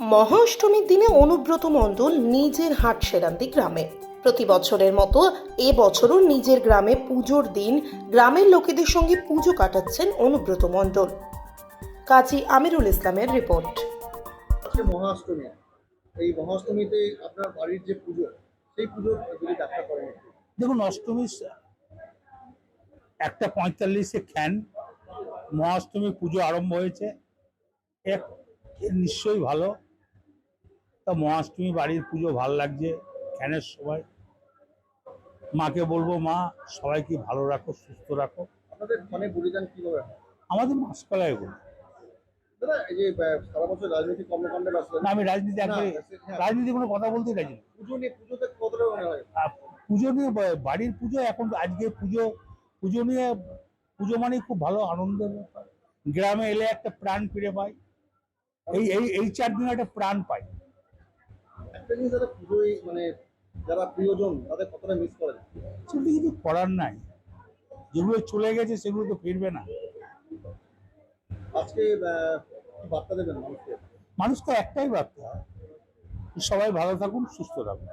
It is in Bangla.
মহা অষ্টমীর দিনে অনুব্রত মণ্ডল নিজের হাট সেরান্তি গ্রামে। প্রতি বছরের মতো এ বছরও নিজের গ্রামে পুজোর দিন গ্রামের লোকেদের সঙ্গে পুজো কাটাচ্ছেন অনুব্রত মণ্ডল। কাজী আমিরুল ইসলামের রিপোর্ট। মহাষ্টমী। এই মহাষ্টমীতে আপনার বাড়ির যে পুজো সেই পুজোর যদি করেন দেখুন অষ্টমী একটা পঁয়তাল্লিশে খ্যান। মহাষ্টমী পুজো আরম্ভ হয়েছে। এক নিশ্চয়ই ভালো। তা মহাষ্টমী বাড়ির পুজো ভালো লাগছে খ্যানের সময়। মাকে বলব মা সবাইকে ভালো রাখো সুস্থ রাখো। আপনাদের মানে বলিদান কীভাবে? আমাদের মাসকলায় বলি না আমি রাজনীতি একবারে হ্যাঁ। রাজনীতি কোনো কথা বলতেই রাজি না। পুজো নিয়ে বাড়ির পুজো এখন আজকে পুজো পুজো নিয়ে পুজো মানে খুব ভালো আনন্দের ব্যাপার। গ্রামে এলে একটা প্রাণ ফিরে পাই এই এই এই চার দিন একটা প্রাণ পাই একটা জিনিস যারা পুজোয় মানে যারা প্রিয়জন তাদের কতটা মিস করেন সেগুলো কিছু করার নাই। যেগুলো চলে গেছে সেগুলো তো ফিরবে না। আজকে বার্তা দেবেন মানুষকে? মানুষ তো একটাই বার্তা। সবাই ভালো থাকুন সুস্থ থাকুন।